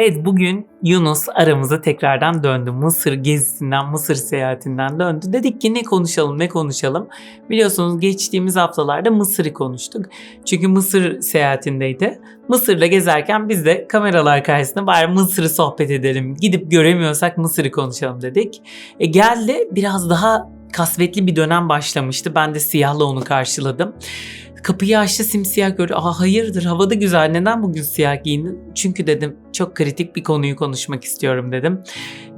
Evet bugün Yunus aramıza tekrardan döndü. Mısır gezisinden, Mısır seyahatinden döndü. Dedik ki ne konuşalım, ne konuşalım. Biliyorsunuz geçtiğimiz haftalarda Mısır'ı konuştuk. Çünkü Mısır seyahatindeydi. Mısır'da gezerken biz de kameralar karşısında bari Mısır'ı sohbet edelim. Gidip göremiyorsak Mısır'ı konuşalım dedik. E geldi biraz daha kasvetli bir dönem başlamıştı. Ben de siyahla onu karşıladım. Kapıyı açtı simsiyah gördü. Aa hayırdır havada güzel neden bugün siyah giyindin? Çünkü dedim çok kritik bir konuyu konuşmak istiyorum dedim.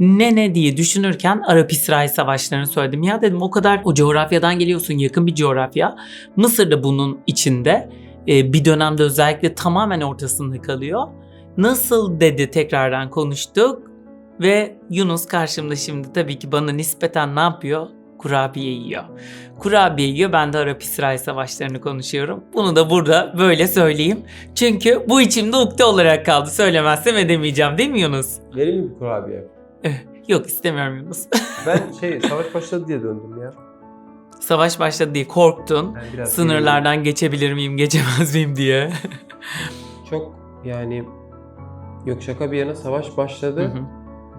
Ne ne diye düşünürken Arap-İsrail savaşlarını söyledim. Ya dedim o kadar o coğrafyadan geliyorsun yakın bir coğrafya. Mısır da bunun içinde. Ee, bir dönemde özellikle tamamen ortasında kalıyor. Nasıl dedi tekrardan konuştuk. Ve Yunus karşımda şimdi tabii ki bana nispeten ne yapıyor? Kurabiye yiyor. Kurabiye yiyor. Ben de Arap-İsrail savaşlarını konuşuyorum. Bunu da burada böyle söyleyeyim. Çünkü bu içimde ukde olarak kaldı. Söylemezsem edemeyeceğim değil mi Yunus? Vereyim mi bir kurabiye? Yok istemiyorum Yunus. Ben şey savaş başladı diye döndüm ya. Savaş başladı diye korktun. Yani Sınırlardan geçebilir miyim, geçemez miyim diye. Çok yani yok şaka bir yana savaş başladı. Hı hı.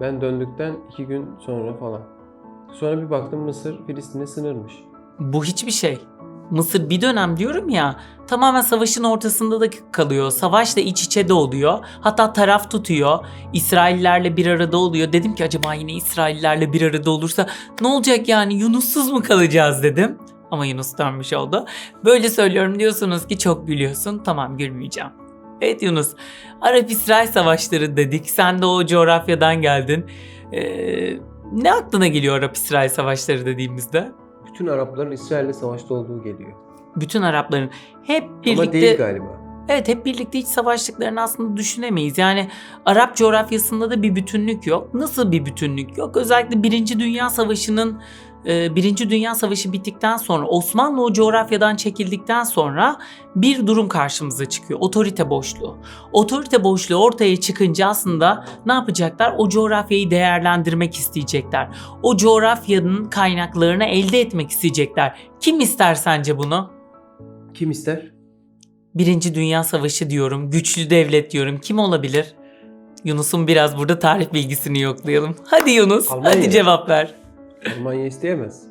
Ben döndükten iki gün sonra falan. Sonra bir baktım Mısır Filistin'e sınırmış. Bu hiçbir şey. Mısır bir dönem diyorum ya tamamen savaşın ortasında da kalıyor. Savaşla iç içe de oluyor. Hatta taraf tutuyor. İsraillerle bir arada oluyor. Dedim ki acaba yine İsraillerle bir arada olursa ne olacak yani Yunussuz mu kalacağız dedim. Ama Yunus dönmüş oldu. Böyle söylüyorum diyorsunuz ki çok gülüyorsun. Tamam gülmeyeceğim. Evet Yunus. Arap-İsrail savaşları dedik. Sen de o coğrafyadan geldin. Ee, ne aklına geliyor Arap-İsrail savaşları dediğimizde? Bütün Arapların İsrail'le savaşta olduğu geliyor. bütün Arapların hep birlikte Ama değil galiba. evet hep birlikte hiç savaştıklarını aslında düşünemeyiz. Yani Arap coğrafyasında da bir bütünlük yok. Nasıl bir bütünlük yok? Özellikle Birinci Dünya Savaşı'nın Birinci Dünya Savaşı bittikten sonra Osmanlı o coğrafyadan çekildikten sonra bir durum karşımıza çıkıyor. Otorite boşluğu. Otorite boşluğu ortaya çıkınca aslında ne yapacaklar? O coğrafyayı değerlendirmek isteyecekler. O coğrafyanın kaynaklarını elde etmek isteyecekler. Kim ister sence bunu? Kim ister? Birinci Dünya Savaşı diyorum, güçlü devlet diyorum. Kim olabilir? Yunus'un biraz burada tarih bilgisini yoklayalım. Hadi Yunus, Almanya. hadi cevap ver. Almanya isteyemez.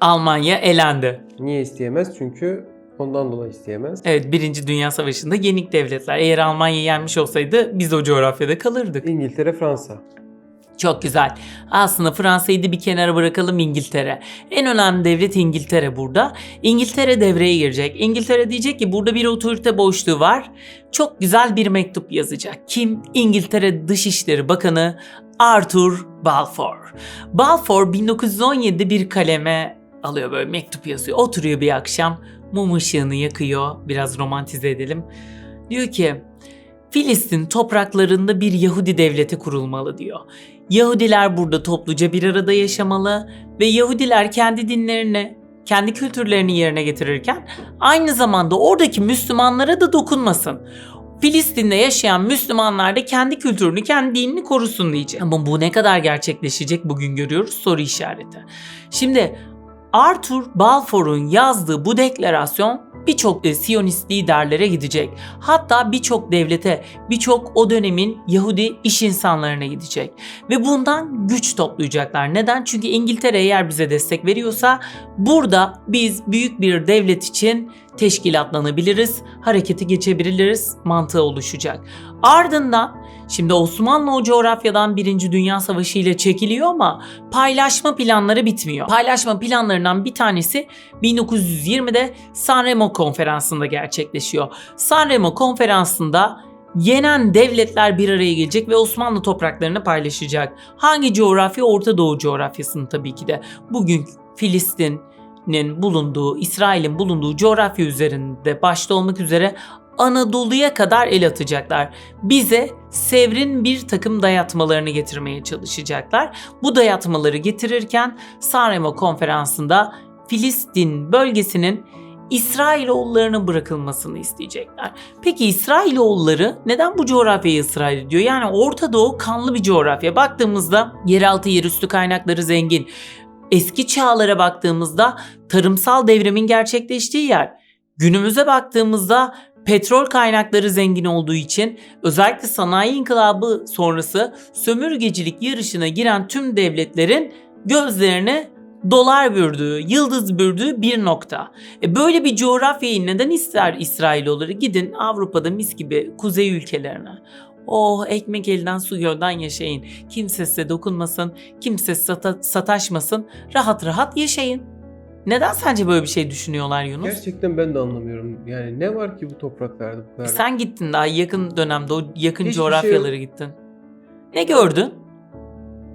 Almanya elendi. Niye isteyemez? Çünkü ondan dolayı isteyemez. Evet, Birinci Dünya Savaşı'nda yenik devletler. Eğer Almanya yenmiş olsaydı biz o coğrafyada kalırdık. İngiltere, Fransa. Çok güzel. Aslında Fransa'yı da bir kenara bırakalım İngiltere. En önemli devlet İngiltere burada. İngiltere devreye girecek. İngiltere diyecek ki burada bir otorite boşluğu var. Çok güzel bir mektup yazacak. Kim? İngiltere Dışişleri Bakanı Arthur Balfour. Balfour 1917'de bir kaleme alıyor böyle mektup yazıyor. Oturuyor bir akşam mum ışığını yakıyor. Biraz romantize edelim. Diyor ki Filistin topraklarında bir Yahudi devleti kurulmalı diyor. Yahudiler burada topluca bir arada yaşamalı ve Yahudiler kendi dinlerini, kendi kültürlerini yerine getirirken aynı zamanda oradaki Müslümanlara da dokunmasın. Filistin'de yaşayan Müslümanlar da kendi kültürünü, kendi dinini korusun diyecek. Ama bu ne kadar gerçekleşecek bugün görüyoruz soru işareti. Şimdi Arthur Balfour'un yazdığı bu deklarasyon birçok e, Siyonist liderlere gidecek. Hatta birçok devlete, birçok o dönemin Yahudi iş insanlarına gidecek. Ve bundan güç toplayacaklar. Neden? Çünkü İngiltere eğer bize destek veriyorsa burada biz büyük bir devlet için teşkilatlanabiliriz, harekete geçebiliriz mantığı oluşacak. Ardından şimdi Osmanlı o coğrafyadan Birinci Dünya Savaşı ile çekiliyor ama paylaşma planları bitmiyor. Paylaşma planlarından bir tanesi 1920'de Sanremo konferansında gerçekleşiyor. Sanremo konferansında yenen devletler bir araya gelecek ve Osmanlı topraklarını paylaşacak. Hangi coğrafya? Orta Doğu coğrafyasını tabii ki de. Bugün Filistin'in bulunduğu, İsrail'in bulunduğu coğrafya üzerinde başta olmak üzere Anadolu'ya kadar el atacaklar. Bize Sevr'in bir takım dayatmalarını getirmeye çalışacaklar. Bu dayatmaları getirirken Sanremo konferansında Filistin bölgesinin İsrailoğullarının bırakılmasını isteyecekler. Peki İsrailoğulları neden bu coğrafyayı ısrar ediyor? Yani Orta Doğu kanlı bir coğrafya. Baktığımızda yeraltı yerüstü kaynakları zengin. Eski çağlara baktığımızda tarımsal devrimin gerçekleştiği yer. Günümüze baktığımızda petrol kaynakları zengin olduğu için özellikle sanayi inkılabı sonrası sömürgecilik yarışına giren tüm devletlerin gözlerine dolar bürdüğü, yıldız bürdüğü bir nokta. E böyle bir coğrafyayı neden ister İsrailoğulları? Gidin Avrupa'da mis gibi kuzey ülkelerine. Oh ekmek elden su gölden yaşayın. Kimse size dokunmasın, kimse sata- sataşmasın. Rahat rahat yaşayın. Neden sence böyle bir şey düşünüyorlar Yunus? Gerçekten ben de anlamıyorum. Yani ne var ki bu topraklarda bu kadar? Sen gittin daha yakın dönemde o yakın Hiçbir şey coğrafyalara gittin. Ne gördün?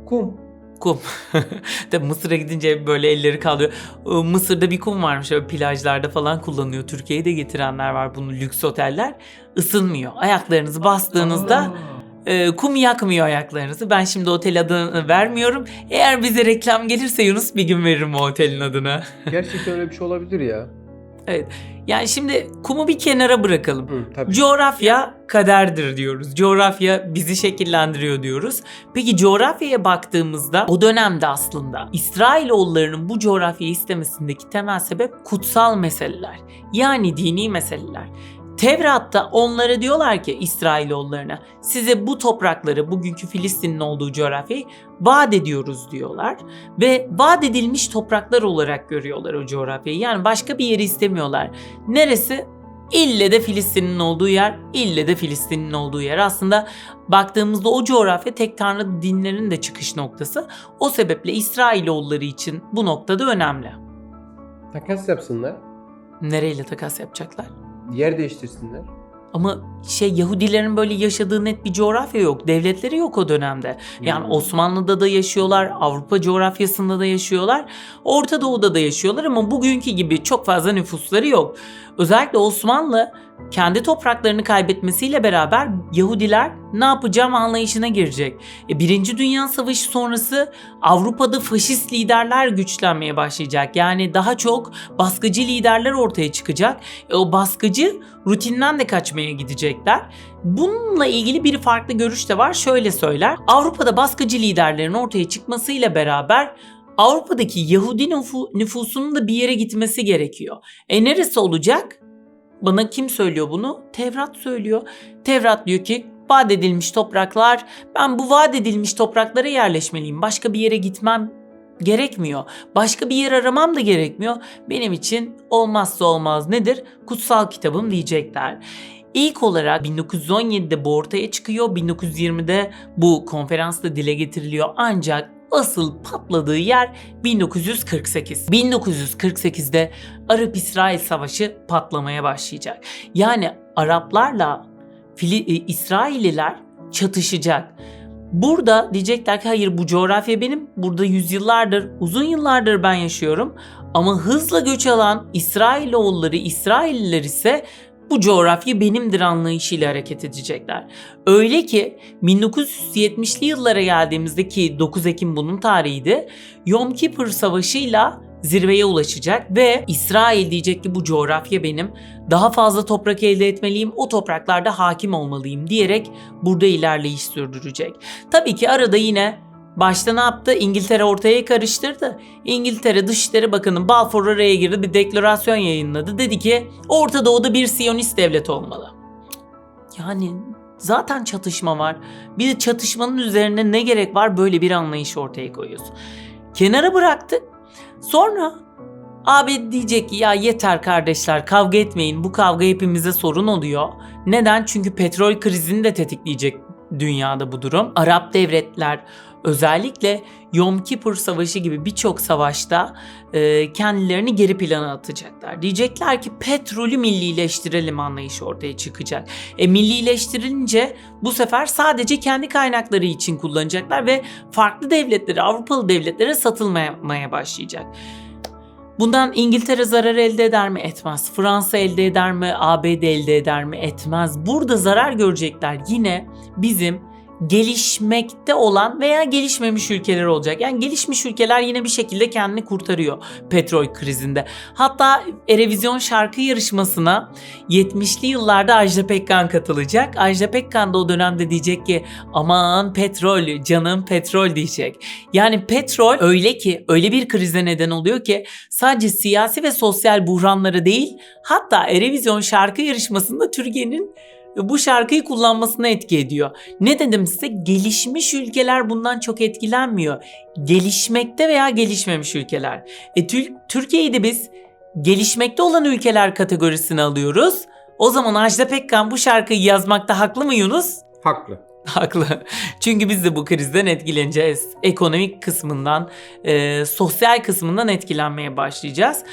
Kum. Kum. Tabii Mısır'a gidince böyle elleri kalıyor. Mısır'da bir kum varmış öyle plajlarda falan kullanıyor. Türkiye'ye de getirenler var bunu lüks oteller. Isınmıyor. Ayaklarınızı bastığınızda e, kum yakmıyor ayaklarınızı. Ben şimdi otel adını vermiyorum. Eğer bize reklam gelirse Yunus bir gün veririm o otelin adını. Gerçekten öyle bir şey olabilir ya. Yani şimdi kumu bir kenara bırakalım. Hı, tabii. Coğrafya kaderdir diyoruz. Coğrafya bizi şekillendiriyor diyoruz. Peki coğrafyaya baktığımızda o dönemde aslında İsrailoğullarının bu coğrafyayı istemesindeki temel sebep kutsal meseleler. Yani dini meseleler. Tevrat'ta onlara diyorlar ki İsrailoğullarına size bu toprakları bugünkü Filistin'in olduğu coğrafyayı vaat ediyoruz diyorlar. Ve vaat edilmiş topraklar olarak görüyorlar o coğrafyayı. Yani başka bir yeri istemiyorlar. Neresi? İlle de Filistin'in olduğu yer, ille de Filistin'in olduğu yer. Aslında baktığımızda o coğrafya tek tanrı dinlerinin de çıkış noktası. O sebeple İsrailoğulları için bu noktada önemli. Takas yapsınlar. Nereyle takas yapacaklar? Yer değiştirsinler. Ama şey Yahudilerin böyle yaşadığı net bir coğrafya yok. Devletleri yok o dönemde. Yani Hmm. Osmanlı'da da yaşıyorlar, Avrupa coğrafyasında da yaşıyorlar, Orta Doğu'da da yaşıyorlar ama bugünkü gibi çok fazla nüfusları yok. Özellikle Osmanlı kendi topraklarını kaybetmesiyle beraber Yahudiler ne yapacağım anlayışına girecek. E, Birinci Dünya Savaşı sonrası Avrupa'da faşist liderler güçlenmeye başlayacak. Yani daha çok baskıcı liderler ortaya çıkacak. E, o baskıcı rutinden de kaçmaya gidecekler. Bununla ilgili bir farklı görüş de var. Şöyle söyler. Avrupa'da baskıcı liderlerin ortaya çıkmasıyla beraber Avrupa'daki Yahudi nüfu- nüfusunun da bir yere gitmesi gerekiyor. E neresi olacak? Bana kim söylüyor bunu? Tevrat söylüyor. Tevrat diyor ki vaat edilmiş topraklar ben bu vaat edilmiş topraklara yerleşmeliyim. Başka bir yere gitmem gerekmiyor. Başka bir yer aramam da gerekmiyor. Benim için olmazsa olmaz nedir? Kutsal kitabım diyecekler. İlk olarak 1917'de bu ortaya çıkıyor. 1920'de bu konferansta dile getiriliyor. Ancak asıl patladığı yer 1948. 1948'de Arap-İsrail Savaşı patlamaya başlayacak. Yani Araplarla Fili- e, İsrailliler çatışacak. Burada diyecekler ki hayır bu coğrafya benim. Burada yüzyıllardır, uzun yıllardır ben yaşıyorum. Ama hızla göç alan İsrailoğulları, İsrailliler ise bu coğrafya benimdir anlayışıyla hareket edecekler. Öyle ki 1970'li yıllara geldiğimizde ki 9 Ekim bunun tarihiydi. Yom Kippur Savaşı'yla zirveye ulaşacak ve İsrail diyecek ki bu coğrafya benim. Daha fazla toprak elde etmeliyim, o topraklarda hakim olmalıyım diyerek burada ilerleyiş sürdürecek. Tabii ki arada yine başta ne yaptı? İngiltere ortaya karıştırdı. İngiltere Dışişleri Bakanı Balfour araya girdi bir deklarasyon yayınladı. Dedi ki Orta Doğu'da bir Siyonist devlet olmalı. Yani zaten çatışma var. Bir de çatışmanın üzerine ne gerek var böyle bir anlayış ortaya koyuyorsun. Kenara bıraktık. Sonra abi diyecek ki ya yeter kardeşler kavga etmeyin bu kavga hepimize sorun oluyor. Neden? Çünkü petrol krizini de tetikleyecek dünyada bu durum. Arap devletler özellikle Yom Kippur Savaşı gibi birçok savaşta e, kendilerini geri plana atacaklar. Diyecekler ki petrolü millileştirelim anlayışı ortaya çıkacak. E millileştirilince bu sefer sadece kendi kaynakları için kullanacaklar ve farklı devletlere, Avrupalı devletlere satılmaya başlayacak. Bundan İngiltere zarar elde eder mi? Etmez. Fransa elde eder mi? ABD elde eder mi? Etmez. Burada zarar görecekler yine bizim gelişmekte olan veya gelişmemiş ülkeler olacak. Yani gelişmiş ülkeler yine bir şekilde kendini kurtarıyor petrol krizinde. Hatta Erevizyon şarkı yarışmasına 70'li yıllarda Ajda Pekkan katılacak. Ajda Pekkan da o dönemde diyecek ki aman petrol canım petrol diyecek. Yani petrol öyle ki öyle bir krize neden oluyor ki sadece siyasi ve sosyal buhranları değil hatta Erevizyon şarkı yarışmasında Türkiye'nin bu şarkıyı kullanmasına etki ediyor. Ne dedim size? Gelişmiş ülkeler bundan çok etkilenmiyor. Gelişmekte veya gelişmemiş ülkeler. E, Türkiye'yi de biz gelişmekte olan ülkeler kategorisine alıyoruz. O zaman Ajda Pekkan bu şarkıyı yazmakta haklı mı Yunus? Haklı. Haklı. Çünkü biz de bu krizden etkileneceğiz. Ekonomik kısmından, e, sosyal kısmından etkilenmeye başlayacağız.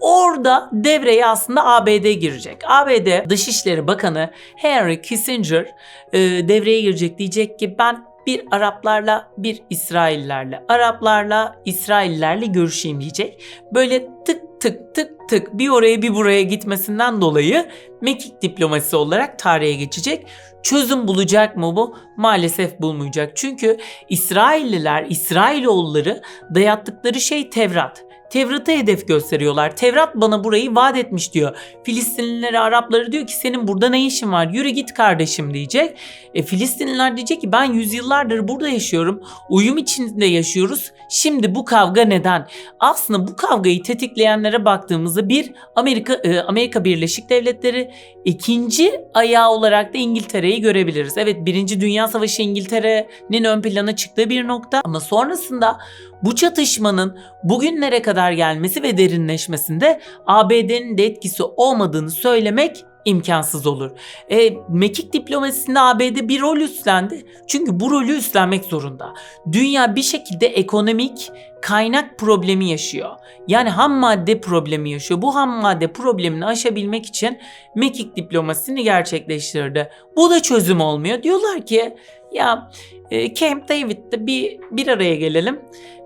Orada devreye aslında ABD girecek. ABD Dışişleri Bakanı Henry Kissinger e, devreye girecek. Diyecek ki ben bir Araplarla bir İsraillerle, Araplarla İsraillerle görüşeyim diyecek. Böyle tık tık tık tık bir oraya bir buraya gitmesinden dolayı mekik diplomasisi olarak tarihe geçecek. Çözüm bulacak mı bu? Maalesef bulmayacak. Çünkü İsrailliler, İsrailoğulları dayattıkları şey Tevrat. Tevrat'a hedef gösteriyorlar. Tevrat bana burayı vaat etmiş diyor. Filistinlilere, Arapları diyor ki senin burada ne işin var? Yürü git kardeşim diyecek. E, Filistinliler diyecek ki ben yüzyıllardır burada yaşıyorum. Uyum içinde yaşıyoruz. Şimdi bu kavga neden? Aslında bu kavgayı tetikleyenlere baktığımızda bir Amerika e, Amerika Birleşik Devletleri, ikinci ayağı olarak da İngiltere'yi görebiliriz. Evet Birinci Dünya Savaşı İngiltere'nin ön plana çıktığı bir nokta ama sonrasında bu çatışmanın bugünlere kadar gelmesi ve derinleşmesinde ABD'nin de etkisi olmadığını söylemek imkansız olur. E, mekik diplomasisinde ABD bir rol üstlendi. Çünkü bu rolü üstlenmek zorunda. Dünya bir şekilde ekonomik kaynak problemi yaşıyor. Yani ham madde problemi yaşıyor. Bu ham madde problemini aşabilmek için mekik diplomasisini gerçekleştirdi. Bu da çözüm olmuyor. Diyorlar ki ya e, Camp David'de bir bir araya gelelim.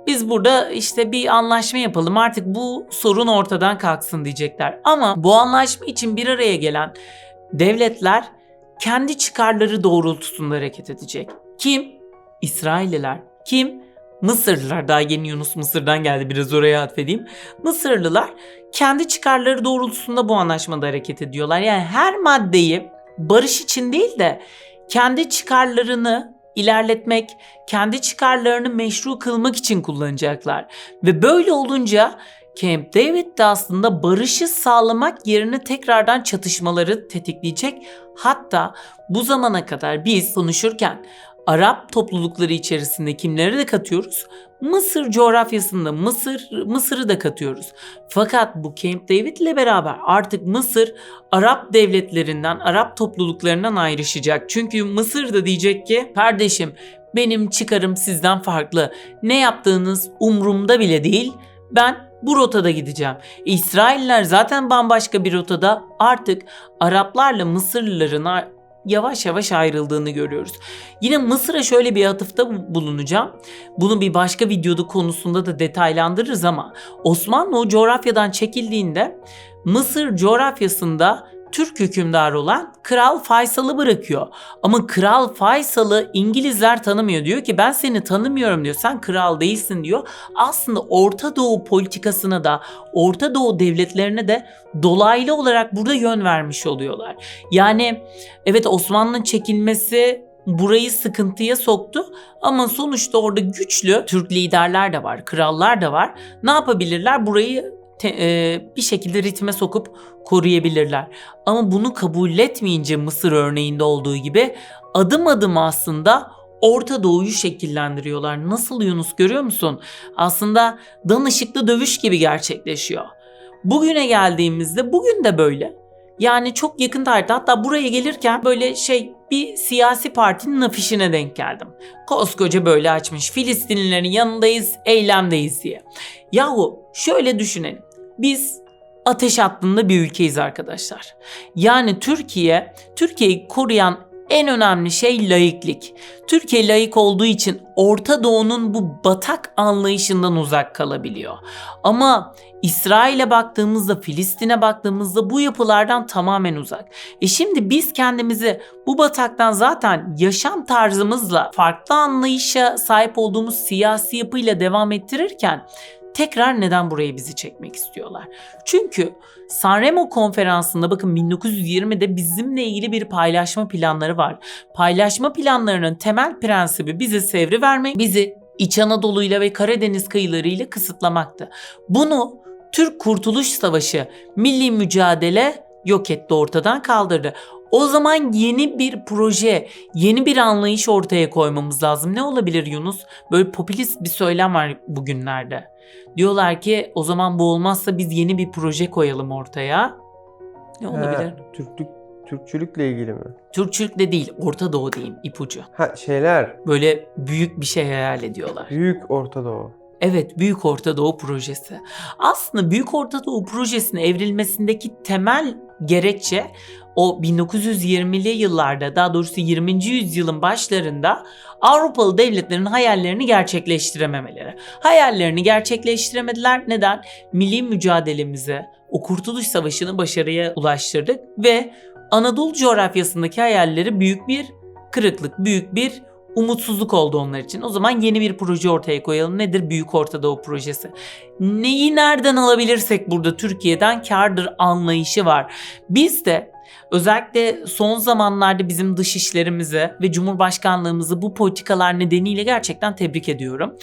Biz burada işte bir anlaşma yapalım artık bu sorun ortadan kalksın diyecekler. Ama bu anlaşma için bir araya gelen devletler kendi çıkarları doğrultusunda hareket edecek. Kim? İsrailliler. Kim? Mısırlılar. Daha yeni Yunus Mısır'dan geldi biraz oraya atfedeyim. Mısırlılar kendi çıkarları doğrultusunda bu anlaşmada hareket ediyorlar. Yani her maddeyi barış için değil de kendi çıkarlarını ilerletmek, kendi çıkarlarını meşru kılmak için kullanacaklar. Ve böyle olunca Camp David de aslında barışı sağlamak yerine tekrardan çatışmaları tetikleyecek. Hatta bu zamana kadar biz konuşurken Arap toplulukları içerisinde kimleri de katıyoruz? Mısır coğrafyasında Mısır Mısır'ı da katıyoruz. Fakat bu Camp David ile beraber artık Mısır Arap devletlerinden, Arap topluluklarından ayrışacak. Çünkü Mısır da diyecek ki kardeşim benim çıkarım sizden farklı. Ne yaptığınız umrumda bile değil. Ben bu rotada gideceğim. İsrailler zaten bambaşka bir rotada. Artık Araplarla Mısırlıların yavaş yavaş ayrıldığını görüyoruz. Yine Mısır'a şöyle bir atıfta bu- bulunacağım. Bunu bir başka videoda konusunda da detaylandırırız ama Osmanlı o coğrafyadan çekildiğinde Mısır coğrafyasında Türk hükümdarı olan Kral Faysal'ı bırakıyor. Ama Kral Faysal'ı İngilizler tanımıyor. Diyor ki ben seni tanımıyorum diyor. Sen kral değilsin diyor. Aslında Orta Doğu politikasına da Orta Doğu devletlerine de dolaylı olarak burada yön vermiş oluyorlar. Yani evet Osmanlı'nın çekilmesi burayı sıkıntıya soktu ama sonuçta orada güçlü Türk liderler de var, krallar da var. Ne yapabilirler? Burayı te- e, bir şekilde ritme sokup koruyabilirler. Ama bunu kabul etmeyince Mısır örneğinde olduğu gibi adım adım aslında Orta Doğu'yu şekillendiriyorlar. Nasıl Yunus görüyor musun? Aslında danışıklı dövüş gibi gerçekleşiyor. Bugüne geldiğimizde bugün de böyle. Yani çok yakın tarihte hatta buraya gelirken böyle şey bir siyasi partinin afişine denk geldim. Koskoca böyle açmış Filistinlilerin yanındayız, eylemdeyiz diye. Yahu şöyle düşünelim. Biz ateş hattında bir ülkeyiz arkadaşlar. Yani Türkiye, Türkiye'yi koruyan En önemli şey laiklik. Türkiye laik olduğu için Orta Doğu'nun bu batak anlayışından uzak kalabiliyor. Ama İsrail'e baktığımızda, Filistin'e baktığımızda bu yapılardan tamamen uzak. E şimdi biz kendimizi bu bataktan zaten yaşam tarzımızla farklı anlayışa sahip olduğumuz siyasi yapıyla devam ettirirken tekrar neden buraya bizi çekmek istiyorlar? Çünkü Sanremo konferansında bakın 1920'de bizimle ilgili bir paylaşma planları var. Paylaşma planlarının temel prensibi bize sevri vermek, bizi İç Anadolu'yla ve Karadeniz kıyılarıyla kısıtlamaktı. Bunu Türk Kurtuluş Savaşı, milli mücadele yok etti, ortadan kaldırdı. O zaman yeni bir proje, yeni bir anlayış ortaya koymamız lazım. Ne olabilir Yunus? Böyle popülist bir söylem var bugünlerde. Diyorlar ki o zaman bu olmazsa biz yeni bir proje koyalım ortaya. Ne olabilir? Ha, Türklük, Türkçülükle ilgili mi? Türkçülükle değil, Orta Doğu diyeyim, ipucu. Ha şeyler. Böyle büyük bir şey hayal ediyorlar. Büyük Orta Doğu. Evet, Büyük Orta Doğu Projesi. Aslında Büyük Orta Doğu Projesi'nin evrilmesindeki temel gerekçe o 1920'li yıllarda daha doğrusu 20. yüzyılın başlarında Avrupalı devletlerin hayallerini gerçekleştirememeleri. Hayallerini gerçekleştiremediler. Neden? Milli mücadelemizi, o Kurtuluş Savaşı'nı başarıya ulaştırdık ve Anadolu coğrafyasındaki hayalleri büyük bir kırıklık, büyük bir umutsuzluk oldu onlar için. O zaman yeni bir proje ortaya koyalım. Nedir Büyük Orta Doğu Projesi? Neyi nereden alabilirsek burada Türkiye'den kardır anlayışı var. Biz de özellikle son zamanlarda bizim dışişlerimizi ve Cumhurbaşkanlığımızı bu politikalar nedeniyle gerçekten tebrik ediyorum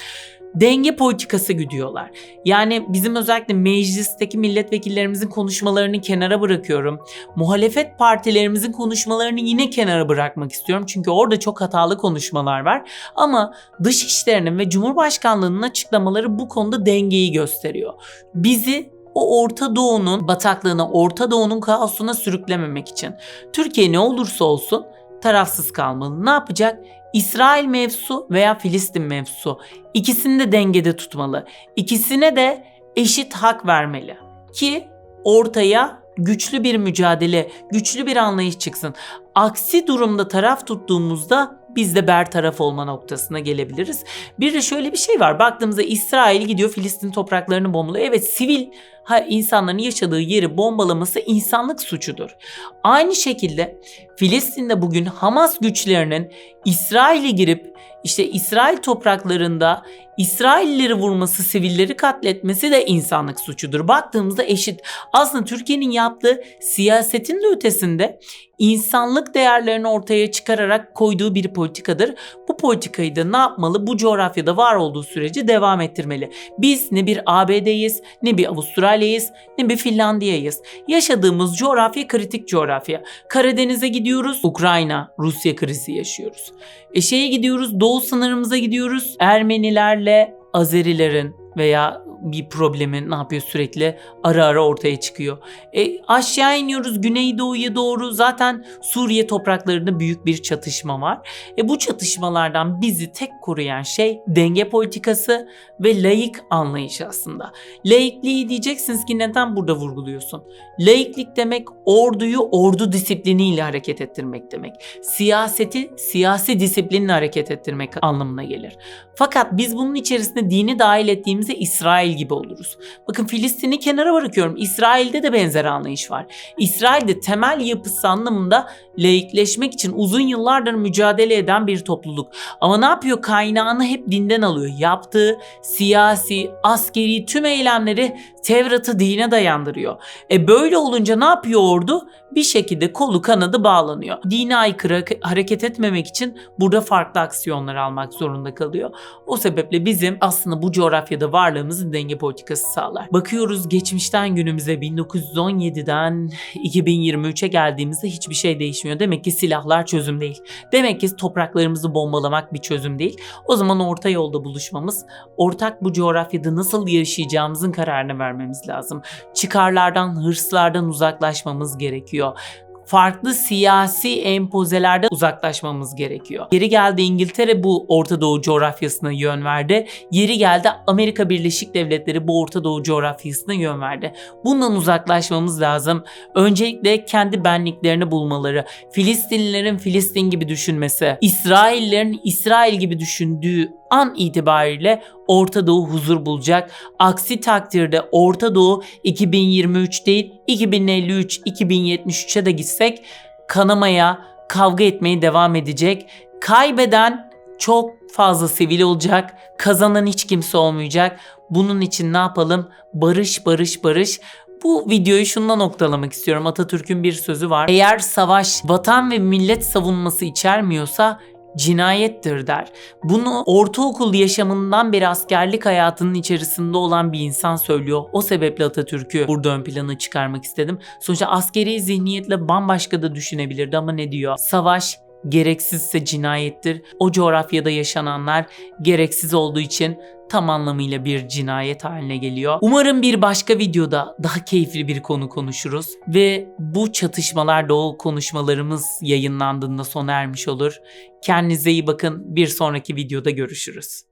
denge politikası güdüyorlar. Yani bizim özellikle meclisteki milletvekillerimizin konuşmalarını kenara bırakıyorum. Muhalefet partilerimizin konuşmalarını yine kenara bırakmak istiyorum. Çünkü orada çok hatalı konuşmalar var. Ama dışişlerinin ve Cumhurbaşkanlığının açıklamaları bu konuda dengeyi gösteriyor. Bizi o Orta Doğu'nun bataklığına, Orta Doğu'nun kaosuna sürüklememek için Türkiye ne olursa olsun tarafsız kalmalı. Ne yapacak? İsrail mevzusu veya Filistin mevzusu ikisini de dengede tutmalı. İkisine de eşit hak vermeli ki ortaya güçlü bir mücadele, güçlü bir anlayış çıksın. Aksi durumda taraf tuttuğumuzda biz de bertaraf olma noktasına gelebiliriz. Bir de şöyle bir şey var. Baktığımızda İsrail gidiyor Filistin topraklarını bombalıyor. Evet sivil ha, insanların yaşadığı yeri bombalaması insanlık suçudur. Aynı şekilde Filistin'de bugün Hamas güçlerinin İsrail'e girip işte İsrail topraklarında İsraillileri vurması, sivilleri katletmesi de insanlık suçudur. Baktığımızda eşit. Aslında Türkiye'nin yaptığı siyasetin de ötesinde insanlık değerlerini ortaya çıkararak koyduğu bir politikadır. Bu politikayı da ne yapmalı? Bu coğrafyada var olduğu sürece devam ettirmeli. Biz ne bir ABD'yiz, ne bir Avustralya'yız, ne bir Finlandiya'yız. Yaşadığımız coğrafya kritik coğrafya. Karadeniz'e gidiyoruz, Ukrayna, Rusya krizi yaşıyoruz. E gidiyoruz, doğu sınırımıza gidiyoruz. Ermenilerle Azerilerin veya bir problemin ne yapıyor sürekli ara ara ortaya çıkıyor. E, aşağı iniyoruz Güneydoğu'ya doğru zaten Suriye topraklarında büyük bir çatışma var. E, bu çatışmalardan bizi tek koruyan şey denge politikası ve laik anlayış aslında. Laikliği diyeceksiniz ki neden burada vurguluyorsun? Laiklik demek orduyu ordu disipliniyle hareket ettirmek demek. Siyaseti siyasi disiplinle hareket ettirmek anlamına gelir. Fakat biz bunun içerisinde dini dahil ettiğimizde İsrail gibi oluruz. Bakın Filistin'i kenara bırakıyorum. İsrail'de de benzer anlayış var. İsrail'de temel yapısı anlamında laikleşmek için uzun yıllardır mücadele eden bir topluluk. Ama ne yapıyor? Kaynağını hep dinden alıyor. Yaptığı siyasi, askeri tüm eylemleri Tevrat'ı dine dayandırıyor. E böyle olunca ne yapıyor ordu? Bir şekilde kolu kanadı bağlanıyor. Dine aykırı hareket etmemek için burada farklı aksiyonlar almak zorunda kalıyor. O sebeple bizim aslında bu coğrafyada varlığımızın denge politikası sağlar. Bakıyoruz geçmişten günümüze 1917'den 2023'e geldiğimizde hiçbir şey değişmiyor. Demek ki silahlar çözüm değil. Demek ki topraklarımızı bombalamak bir çözüm değil. O zaman orta yolda buluşmamız, ortak bu coğrafyada nasıl yaşayacağımızın kararını vermemiz lazım. Çıkarlardan, hırslardan uzaklaşmamız gerekiyor farklı siyasi empozelerden uzaklaşmamız gerekiyor. Geri geldi İngiltere bu Orta Doğu coğrafyasına yön verdi. Yeri geldi Amerika Birleşik Devletleri bu Orta Doğu coğrafyasına yön verdi. Bundan uzaklaşmamız lazım. Öncelikle kendi benliklerini bulmaları, Filistinlilerin Filistin gibi düşünmesi, İsraillerin İsrail gibi düşündüğü an itibariyle Orta Doğu huzur bulacak. Aksi takdirde Orta Doğu 2023 değil 2053, 2073'e de gitsek kanamaya, kavga etmeye devam edecek. Kaybeden çok fazla sivil olacak. Kazanan hiç kimse olmayacak. Bunun için ne yapalım? Barış, barış, barış. Bu videoyu şununla noktalamak istiyorum. Atatürk'ün bir sözü var. Eğer savaş vatan ve millet savunması içermiyorsa cinayettir der. Bunu ortaokul yaşamından beri askerlik hayatının içerisinde olan bir insan söylüyor. O sebeple Atatürk'ü burada ön plana çıkarmak istedim. Sonuçta askeri zihniyetle bambaşka da düşünebilirdi ama ne diyor? Savaş gereksizse cinayettir. O coğrafyada yaşananlar gereksiz olduğu için tam anlamıyla bir cinayet haline geliyor. Umarım bir başka videoda daha keyifli bir konu konuşuruz ve bu çatışmalar o konuşmalarımız yayınlandığında sona ermiş olur. Kendinize iyi bakın. Bir sonraki videoda görüşürüz.